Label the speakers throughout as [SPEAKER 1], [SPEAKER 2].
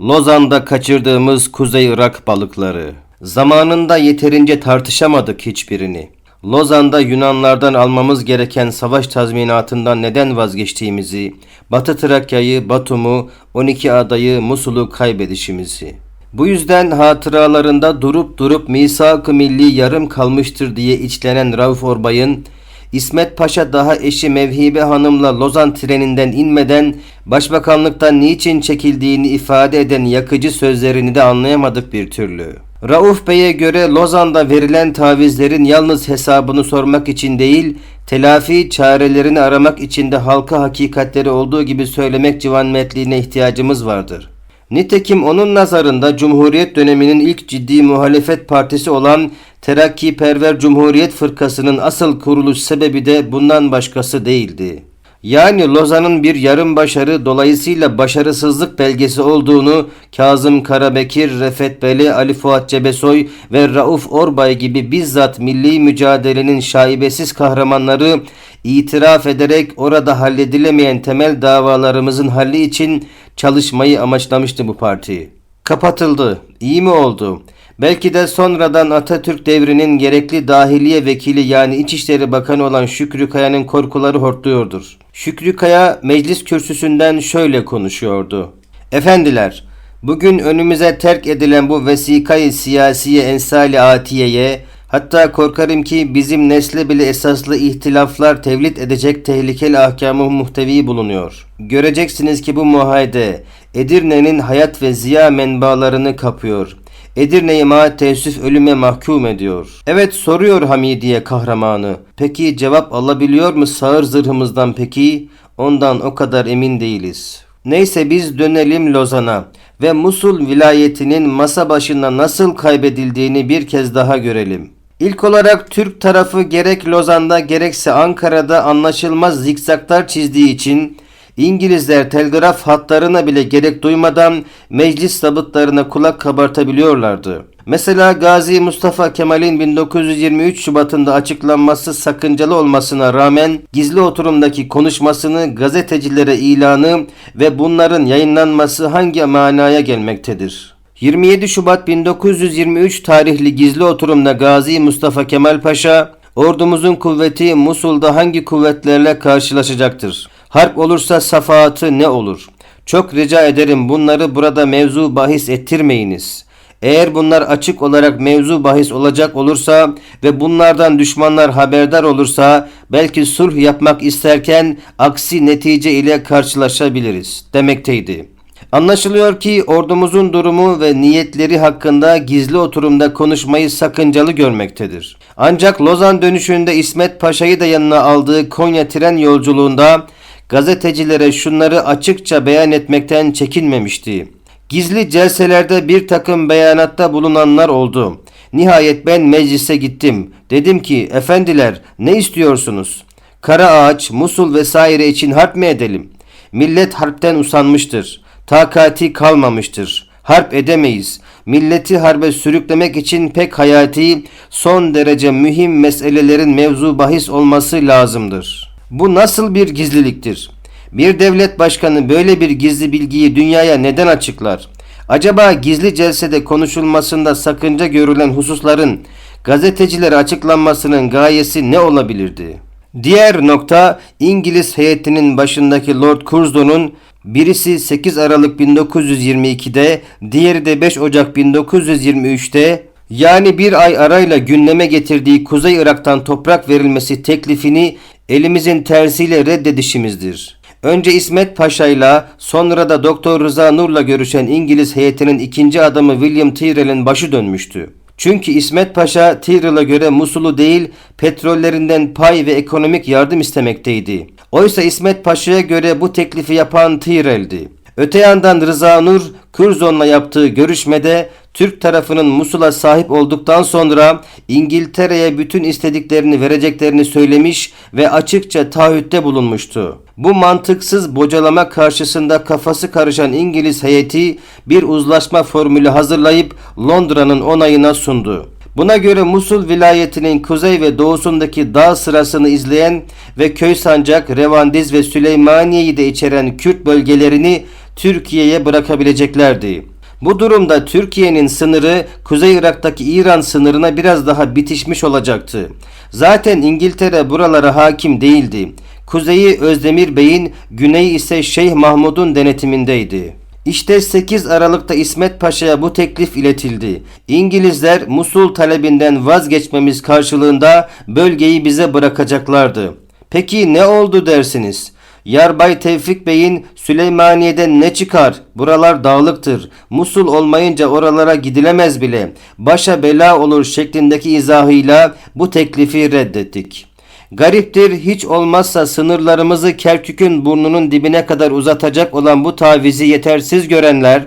[SPEAKER 1] Lozan'da kaçırdığımız Kuzey Irak balıkları. Zamanında yeterince tartışamadık hiçbirini. Lozan'da Yunanlardan almamız gereken savaş tazminatından neden vazgeçtiğimizi, Batı Trakya'yı, Batum'u, 12 adayı, Musul'u kaybedişimizi. Bu yüzden hatıralarında durup durup misak-ı milli yarım kalmıştır diye içlenen Rauf Orbay'ın İsmet Paşa daha eşi Mevhibe Hanım'la Lozan treninden inmeden başbakanlıktan niçin çekildiğini ifade eden yakıcı sözlerini de anlayamadık bir türlü. Rauf Bey'e göre Lozan'da verilen tavizlerin yalnız hesabını sormak için değil, telafi çarelerini aramak için de halka hakikatleri olduğu gibi söylemek civanmetliğine ihtiyacımız vardır. Nitekim onun nazarında Cumhuriyet döneminin ilk ciddi muhalefet partisi olan Terakkiperver Cumhuriyet Fırkası'nın asıl kuruluş sebebi de bundan başkası değildi. Yani Lozan'ın bir yarım başarı dolayısıyla başarısızlık belgesi olduğunu Kazım Karabekir, Refet Beli, Ali Fuat Cebesoy ve Rauf Orbay gibi bizzat milli mücadelenin şaibesiz kahramanları itiraf ederek orada halledilemeyen temel davalarımızın halli için çalışmayı amaçlamıştı bu parti. Kapatıldı. İyi mi oldu? Belki de sonradan Atatürk devrinin gerekli dahiliye vekili yani İçişleri Bakanı olan Şükrü Kaya'nın korkuları hortluyordur. Şükrü Kaya meclis kürsüsünden şöyle konuşuyordu. Efendiler, bugün önümüze terk edilen bu vesikayı siyasiye ensali atiyeye Hatta korkarım ki bizim nesle bile esaslı ihtilaflar tevlit edecek tehlikeli ahkamı muhtevi bulunuyor. Göreceksiniz ki bu muayede Edirne'nin hayat ve ziya menbalarını kapıyor. Edirne'yi ma teessüf ölüme mahkum ediyor. Evet soruyor Hamidiye kahramanı. Peki cevap alabiliyor mu sağır zırhımızdan peki? Ondan o kadar emin değiliz. Neyse biz dönelim Lozan'a ve Musul vilayetinin masa başında nasıl kaybedildiğini bir kez daha görelim. İlk olarak Türk tarafı gerek Lozan'da gerekse Ankara'da anlaşılmaz zikzaklar çizdiği için İngilizler telgraf hatlarına bile gerek duymadan meclis zabıtlarına kulak kabartabiliyorlardı. Mesela Gazi Mustafa Kemal'in 1923 Şubat'ında açıklanması sakıncalı olmasına rağmen gizli oturumdaki konuşmasını gazetecilere ilanı ve bunların yayınlanması hangi manaya gelmektedir? 27 Şubat 1923 tarihli gizli oturumda Gazi Mustafa Kemal Paşa, ordumuzun kuvveti Musul'da hangi kuvvetlerle karşılaşacaktır? Harp olursa safahatı ne olur? Çok rica ederim bunları burada mevzu bahis ettirmeyiniz. Eğer bunlar açık olarak mevzu bahis olacak olursa ve bunlardan düşmanlar haberdar olursa belki sulh yapmak isterken aksi netice ile karşılaşabiliriz demekteydi. Anlaşılıyor ki ordumuzun durumu ve niyetleri hakkında gizli oturumda konuşmayı sakıncalı görmektedir. Ancak Lozan dönüşünde İsmet Paşa'yı da yanına aldığı Konya tren yolculuğunda gazetecilere şunları açıkça beyan etmekten çekinmemişti. Gizli celselerde bir takım beyanatta bulunanlar oldu. Nihayet ben meclise gittim. Dedim ki efendiler ne istiyorsunuz? Kara ağaç, Musul vesaire için harp mi edelim? Millet harpten usanmıştır. Takati kalmamıştır. Harp edemeyiz. Milleti harbe sürüklemek için pek hayati, son derece mühim meselelerin mevzu bahis olması lazımdır. Bu nasıl bir gizliliktir? Bir devlet başkanı böyle bir gizli bilgiyi dünyaya neden açıklar? Acaba gizli celsede konuşulmasında sakınca görülen hususların gazetecilere açıklanmasının gayesi ne olabilirdi? Diğer nokta İngiliz heyetinin başındaki Lord Curzon'un birisi 8 Aralık 1922'de, diğeri de 5 Ocak 1923'te yani bir ay arayla gündeme getirdiği Kuzey Irak'tan toprak verilmesi teklifini elimizin tersiyle reddedişimizdir. Önce İsmet Paşa'yla sonra da Doktor Rıza Nur'la görüşen İngiliz heyetinin ikinci adamı William Tyrrell'in başı dönmüştü. Çünkü İsmet Paşa Tyrrell'a göre Musul'u değil petrollerinden pay ve ekonomik yardım istemekteydi. Oysa İsmet Paşa'ya göre bu teklifi yapan Tyrrell'di. Öte yandan Rıza Nur, Curzon'la yaptığı görüşmede Türk tarafının Musul'a sahip olduktan sonra İngiltere'ye bütün istediklerini vereceklerini söylemiş ve açıkça taahhütte bulunmuştu. Bu mantıksız bocalama karşısında kafası karışan İngiliz heyeti bir uzlaşma formülü hazırlayıp Londra'nın onayına sundu. Buna göre Musul vilayetinin kuzey ve doğusundaki dağ sırasını izleyen ve köy sancak, Revandiz ve Süleymaniye'yi de içeren Kürt bölgelerini Türkiye'ye bırakabileceklerdi. Bu durumda Türkiye'nin sınırı Kuzey Irak'taki İran sınırına biraz daha bitişmiş olacaktı. Zaten İngiltere buralara hakim değildi. Kuzeyi Özdemir Bey'in, güneyi ise Şeyh Mahmud'un denetimindeydi. İşte 8 Aralık'ta İsmet Paşa'ya bu teklif iletildi. İngilizler Musul talebinden vazgeçmemiz karşılığında bölgeyi bize bırakacaklardı. Peki ne oldu dersiniz? Yarbay Tevfik Bey'in Süleymaniye'den ne çıkar? Buralar dağlıktır. Musul olmayınca oralara gidilemez bile. Başa bela olur şeklindeki izahıyla bu teklifi reddettik. Gariptir hiç olmazsa sınırlarımızı Kerkük'ün burnunun dibine kadar uzatacak olan bu tavizi yetersiz görenler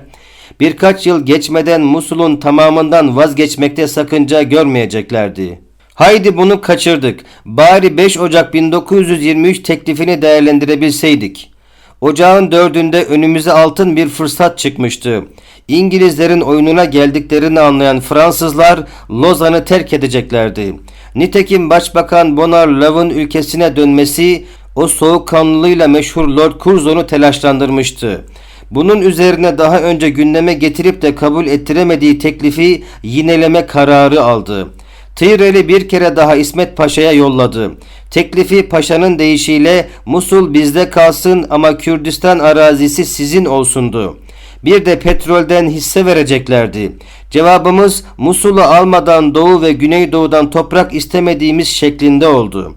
[SPEAKER 1] birkaç yıl geçmeden Musul'un tamamından vazgeçmekte sakınca görmeyeceklerdi. Haydi bunu kaçırdık. Bari 5 Ocak 1923 teklifini değerlendirebilseydik. Ocağın dördünde önümüze altın bir fırsat çıkmıştı. İngilizlerin oyununa geldiklerini anlayan Fransızlar Lozan'ı terk edeceklerdi. Nitekim Başbakan Bonarlov'un ülkesine dönmesi o soğukkanlılığıyla meşhur Lord Curzon'u telaşlandırmıştı. Bunun üzerine daha önce gündeme getirip de kabul ettiremediği teklifi yineleme kararı aldı. Tyrell'i bir kere daha İsmet Paşa'ya yolladı. Teklifi paşanın deyişiyle Musul bizde kalsın ama Kürdistan arazisi sizin olsundu. Bir de petrolden hisse vereceklerdi. Cevabımız Musul'u almadan Doğu ve Güneydoğu'dan toprak istemediğimiz şeklinde oldu.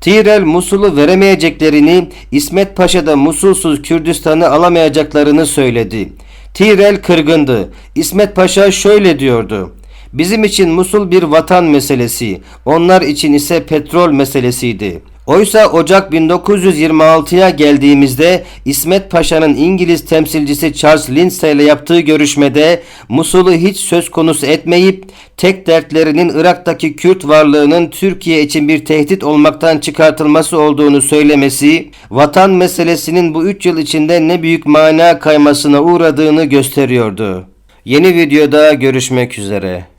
[SPEAKER 1] Tirel Musul'u veremeyeceklerini, İsmet Paşa da Musulsuz Kürdistan'ı alamayacaklarını söyledi. Tirel kırgındı. İsmet Paşa şöyle diyordu. Bizim için Musul bir vatan meselesi, onlar için ise petrol meselesiydi. Oysa Ocak 1926'ya geldiğimizde İsmet Paşa'nın İngiliz temsilcisi Charles Lindsay ile yaptığı görüşmede Musul'u hiç söz konusu etmeyip tek dertlerinin Irak'taki Kürt varlığının Türkiye için bir tehdit olmaktan çıkartılması olduğunu söylemesi, vatan meselesinin bu 3 yıl içinde ne büyük mana kaymasına uğradığını gösteriyordu. Yeni videoda görüşmek üzere.